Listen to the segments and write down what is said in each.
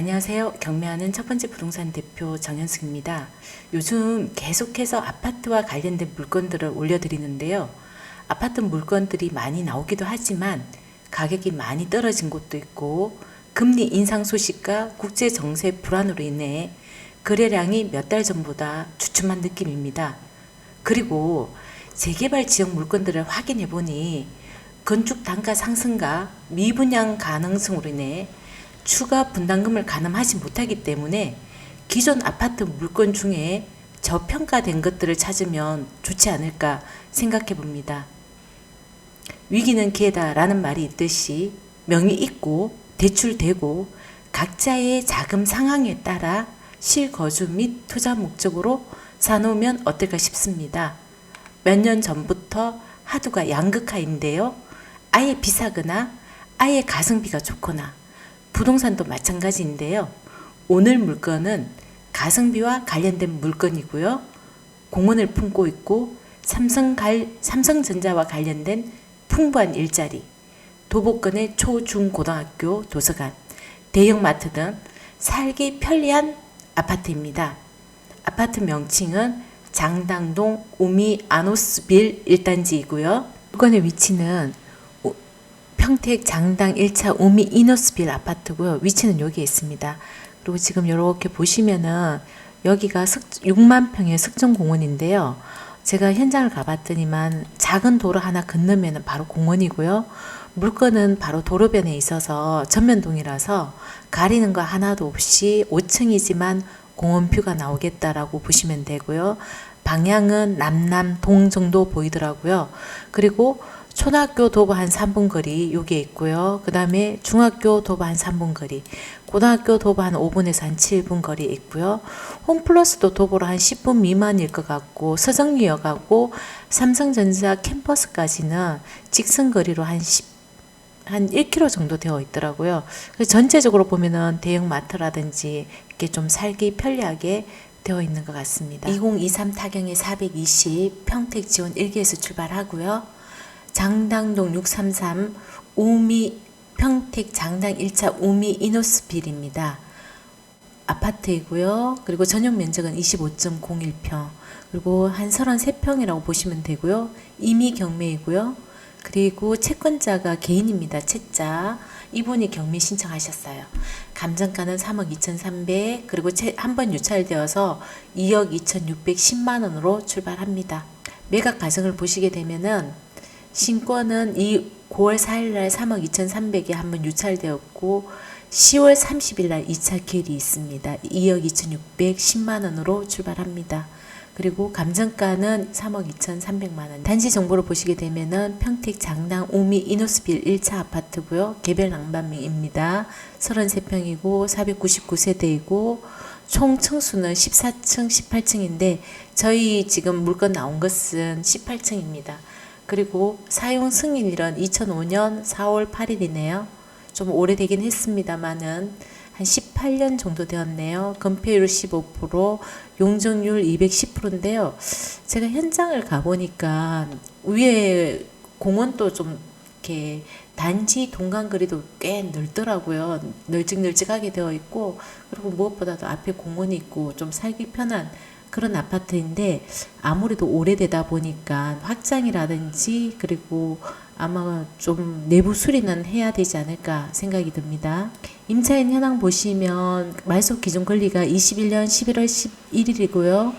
안녕하세요. 경매하는 첫 번째 부동산 대표 정현숙입니다. 요즘 계속해서 아파트와 관련된 물건들을 올려드리는데요. 아파트 물건들이 많이 나오기도 하지만 가격이 많이 떨어진 곳도 있고 금리 인상 소식과 국제 정세 불안으로 인해 거래량이 몇 달 전보다 주춤한 느낌입니다. 그리고 재개발 지역 물건들을 확인해 보니 건축 단가 상승과 미분양 가능성으로 인해 추가 분담금을 가늠하지 못하기 때문에 기존 아파트 물건 중에 저평가된 것들을 찾으면 좋지 않을까 생각해 봅니다. 위기는 기회다라는 말이 있듯이 명이 있고 대출되고 각자의 자금 상황에 따라 실거주 및 투자 목적으로 사놓으면 어떨까 싶습니다. 몇 년 전부터 하두가 양극화인데요. 아예 비싸거나 아예 가성비가 좋거나 부동산도 마찬가지인데요. 오늘 물건은 가성비와 관련된 물건이고요. 공원을 품고 있고 삼성 갈, 삼성전자와 관련된 풍부한 일자리, 도보권의 초, 중, 고등학교, 도서관, 대형마트 등 살기 편리한 아파트입니다. 아파트 명칭은 장당동 우미 아노스빌 1단지이고요. 물건의 위치는 오- 평택 장당 1차 우미 이노스빌 아파트고요. 위치는 여기에 있습니다. 그리고 지금 이렇게 보시면은 여기가 석, 6만 평의 석정공원인데요. 제가 현장을 가봤더니만 작은 도로 하나 건너면 바로 공원이고요. 물건은 바로 도로변에 있어서 전면동이라서 가리는 거 하나도 없이 5층이지만 공원뷰가 나오겠다라고 보시면 되고요. 방향은 남남 동 정도 보이더라고요. 그리고 초등학교 도보 한 3분 거리 요게 있고요. 그 다음에 중학교 도보 한 3분 거리, 고등학교 도보 한 5분에서 한 7분 거리 있고요. 홈플러스도 도보로 한 10분 미만일 것 같고 서정리역하고 삼성전자 캠퍼스까지는 직선 거리로 한 10, 한 1km 정도 되어 있더라고요. 전체적으로 보면은 대형 마트라든지 이렇게 좀 살기 편리하게 되어 있는 것 같습니다. 2023 타경의 420 평택 지원 1기에서 출발하고요. 장당동 633 우미 평택 장당 1차 우미 이노스빌입니다. 아파트이고요. 그리고 전용 면적은 25.01평. 그리고 한 33평이라고 보시면 되고요. 임의 경매이고요. 그리고 채권자가 개인입니다. 채자. 이분이 경매 신청하셨어요. 감정가는 3억 2,300 그리고 한 번 유찰되어서 2억 2,610만 원으로 출발합니다. 매각 과정을 보시게 되면은 신권은 이 9월 4일 날 3억 2,300에 한번 유찰되었고 10월 30일 날 2차 기일이 있습니다. 2억 2,610만 원으로 출발합니다. 그리고 감정가는 3억 2,300만 원. 단지 정보를 보시게 되면은 평택 장당 우미 이노스빌 1차 아파트고요. 개별 난방비입니다. 33평이고 499세대이고 총 층수는 14층, 18층인데 저희 지금 물건 나온 것은 18층입니다. 그리고 사용 승인일은 2005년 4월 8일이네요. 좀 오래되긴 했습니다만은 한 18년 정도 되었네요. 건폐율 15%, 용적률 210%인데요. 제가 현장을 가보니까 위에 공원도 좀 이렇게 단지 동간거리도 꽤 넓더라고요. 널찍널찍하게 되어 있고 그리고 무엇보다도 앞에 공원이 있고 좀 살기 편한 그런 아파트인데 아무래도 오래되다 보니까 확장이라든지 그리고 아마 좀 내부 수리는 해야 되지 않을까 생각이 듭니다. 임차인 현황 보시면 말소 기준 권리가 21년 11월 11일이고요.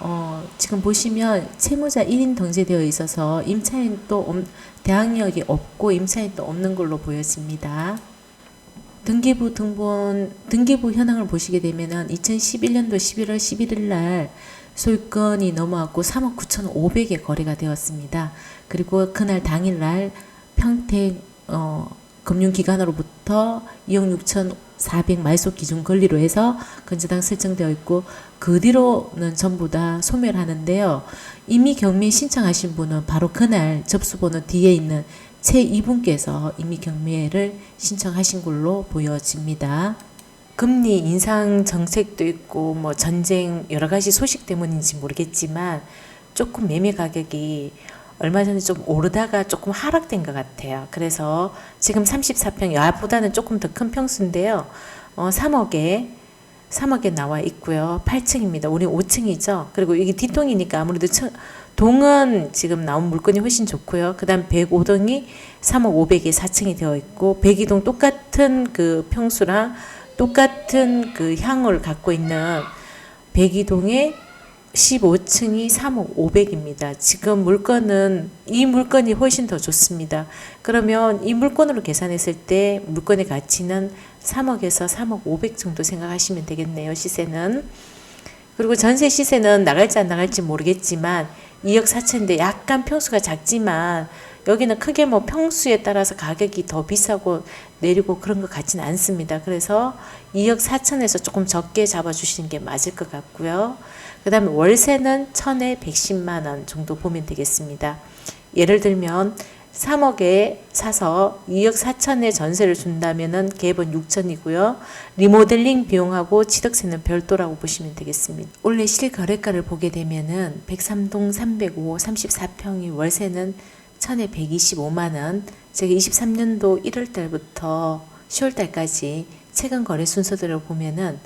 어, 지금 보시면 채무자 1인 등재되어 있어서 임차인 또 없- 대항력이 없고 임차인 또 없는 걸로 보여집니다. 등기부 등본 등기부 현황을 보시게 되면은 2011년도 11월 11일 날 소유권이 넘어왔고 3억 9,500에 거래가 되었습니다. 그리고 그날 당일 날 평택 어, 금융기관으로부터 2억 6,400 말소 기준 권리로 해서 건재당 설정되어 있고 그 뒤로는 전부 다 소멸하는데요. 이미 경매 신청하신 분은 바로 그날 접수번호 뒤에 있는 최 이분께서 이미 경매를 신청하신 걸로 보여집니다. 금리 인상 정책도 있고 뭐 전쟁 여러 가지 소식 때문인지 모르겠지만 조금 매매 가격이 얼마 전에 좀 오르다가 조금 하락된 것 같아요. 그래서 지금 34평 야보다는 조금 더 큰 평수인데요. 어, 3억에 3억에 나와 있고요. 8층입니다. 우리 5층이죠. 그리고 이게 뒷동이니까 아무래도 층, 동은 지금 나온 물건이 훨씬 좋고요. 그 다음 105동이 3억 500에 4층이 되어 있고 102동 똑같은 그 평수랑 똑같은 그 향을 갖고 있는 102동의 15층이 3억 500입니다. 지금 물건은 이 물건이 훨씬 더 좋습니다. 그러면 이 물건으로 계산했을 때 물건의 가치는 3억에서 3억 500 정도 생각하시면 되겠네요. 시세는. 그리고 전세 시세는 나갈지 안 나갈지 모르겠지만 2억 4천인데 약간 평수가 작지만 여기는 크게 뭐 평수에 따라서 가격이 더 비싸고 내리고 그런 것 같지는 않습니다. 그래서 2억 4천에서 조금 적게 잡아주시는 게 맞을 것 같고요. 그 다음에 월세는 천에 110만 원 정도 보면 되겠습니다. 예를 들면 3억에 사서 2억 4천에 전세를 준다면은 개본 6천이고요. 리모델링 비용하고 취득세는 별도라고 보시면 되겠습니다. 올해 실거래가를 보게 되면은 103동 305 34평이 월세는 천에 125만 원. 제가 23년도 1월 달부터 10월 달까지 최근 거래 순서들을 보면은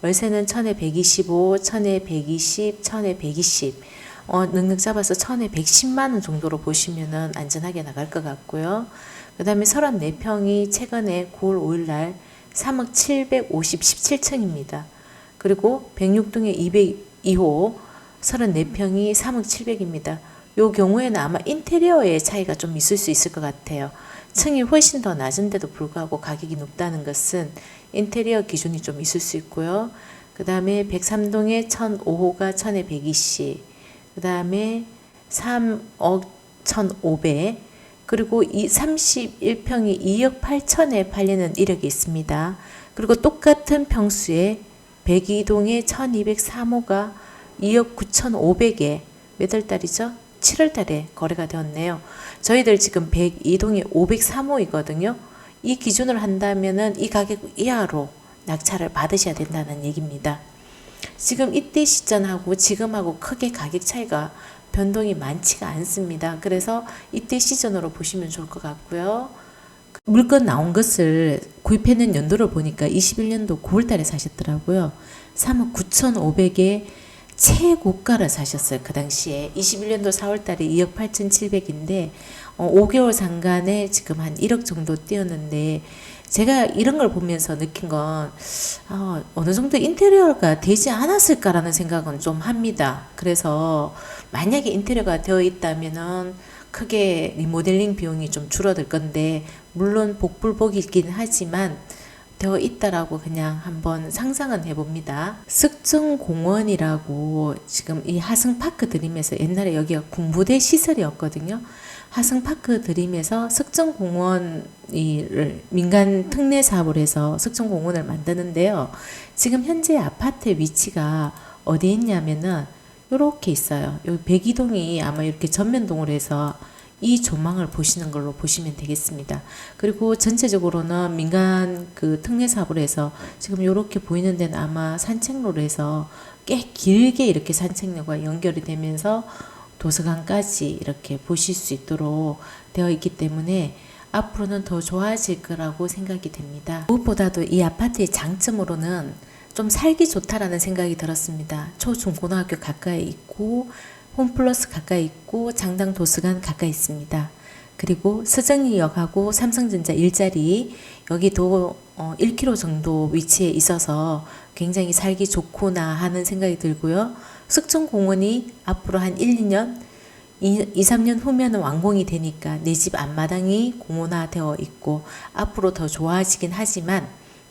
월세는 천에 125, 천에 120, 천에 120. 어, 능력 잡아서 천에 110만 원 정도로 보시면은 안전하게 나갈 것 같고요. 그 다음에 34평이 최근에 9월 5일 날 3억 757층입니다. 그리고 106동에 202호 34평이 3억 700입니다. 요 경우에는 아마 인테리어의 차이가 좀 있을 수 있을 것 같아요. 층이 훨씬 더 낮은데도 불구하고 가격이 높다는 것은 인테리어 기준이 좀 있을 수 있고요. 그 다음에 103동에 1005호가 1000에 120, 그 다음에 3억 1500, 그리고 이 31평이 2억 8천에 팔리는 이력이 있습니다. 그리고 똑같은 평수에 102동에 1203호가 2억 9,500에 몇 월 달이죠? 7월 달에 거래가 되었네요. 저희들 지금 102동이 503호이거든요. 이 기준을 한다면은 이 가격 이하로 낙찰을 받으셔야 된다는 얘기입니다. 지금 이때 시점하고 지금하고 크게 가격 차이가 변동이 많지가 않습니다. 그래서 이때 시전으로 보시면 좋을 것 같고요. 물건 나온 것을 구입했는 연도를 보니까 21년도 9월 달에 사셨더라고요. 3억 9,500에 최고가를 사셨어요. 그 당시에 21년도 4월 달에 2억 8,700인데 어, 5개월 상간에 지금 한 1억 정도 뛰었는데 제가 이런 걸 보면서 느낀 건 어, 어느 정도 인테리어가 되지 않았을까라는 생각은 좀 합니다. 그래서 만약에 인테리어가 되어 있다면은 크게 리모델링 비용이 좀 줄어들 건데 물론 복불복이긴 하지만 되어 있다라고 그냥 한번 상상은 해봅니다. 습정공원이라고 지금 이 하승파크 드림에서 옛날에 여기가 군부대 시설이었거든요. 하승파크 드림에서 습정공원을 민간 특례 사업을 해서 습정공원을 만드는데요. 지금 현재 아파트 위치가 어디 있냐면은 이렇게 있어요. 여기 백이동이 아마 이렇게 전면동으로 해서 이 조망을 보시는 걸로 보시면 되겠습니다. 그리고 전체적으로는 민간 그 특례 사업을 해서 지금 이렇게 보이는 데는 아마 산책로로 해서 꽤 길게 이렇게 산책로가 연결이 되면서 도서관까지 이렇게 보실 수 있도록 되어 있기 때문에 앞으로는 더 좋아질 거라고 생각이 됩니다. 무엇보다도 이 아파트의 장점으로는 좀 살기 좋다라는 생각이 들었습니다. 초, 중, 고등학교 가까이 있고 홈플러스 가까이 있고 장당 도서관 가까이 있습니다. 그리고 서정리역하고 삼성전자 일자리 여기도 어 1km 정도 위치에 있어서 굉장히 살기 좋구나 하는 생각이 들고요. 숙청공원이 앞으로 한 1, 2년 2, 2 3년 후면 완공이 되니까 내 집 앞마당이 공원화되어 있고 앞으로 더 좋아지긴 하지만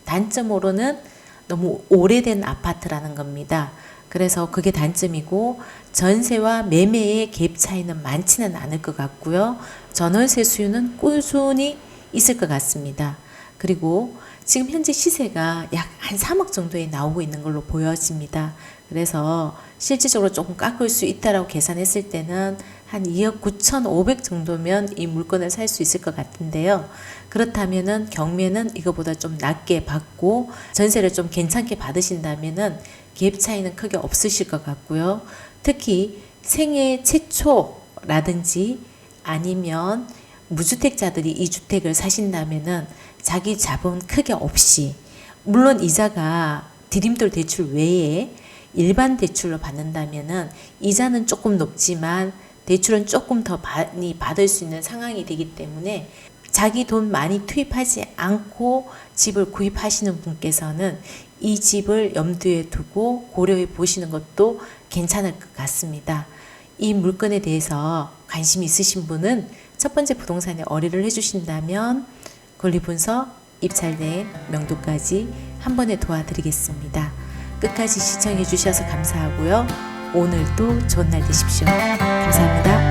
단점으로는 너무 오래된 아파트라는 겁니다. 그래서 그게 단점이고 전세와 매매의 갭 차이는 많지는 않을 것 같고요. 전월세 수요는 꾸준히 있을 것 같습니다. 그리고 지금 현재 시세가 약 한 3억 정도에 나오고 있는 걸로 보여집니다. 그래서 실질적으로 조금 깎을 수 있다라고 계산했을 때는 한 2억 9,500 정도면 이 물건을 살 수 있을 것 같은데요. 그렇다면은 경매는 이거보다 좀 낮게 받고 전세를 좀 괜찮게 받으신다면은 갭 차이는 크게 없으실 것 같고요. 특히 생애 최초라든지 아니면 무주택자들이 이 주택을 사신다면은 자기 자본 크게 없이 물론 이자가 디딤돌 대출 외에 일반 대출로 받는다면은 이자는 조금 높지만 대출은 조금 더 많이 받을 수 있는 상황이 되기 때문에 자기 돈 많이 투입하지 않고 집을 구입하시는 분께서는 이 집을 염두에 두고 고려해 보시는 것도 괜찮을 것 같습니다. 이 물건에 대해서 관심 있으신 분은 첫 번째 부동산에 의뢰를 해주신다면 권리분석, 입찰된 명도까지 한 번에 도와드리겠습니다. 끝까지 시청해 주셔서 감사하고요. 오늘도 좋은 날 되십시오. 감사합니다.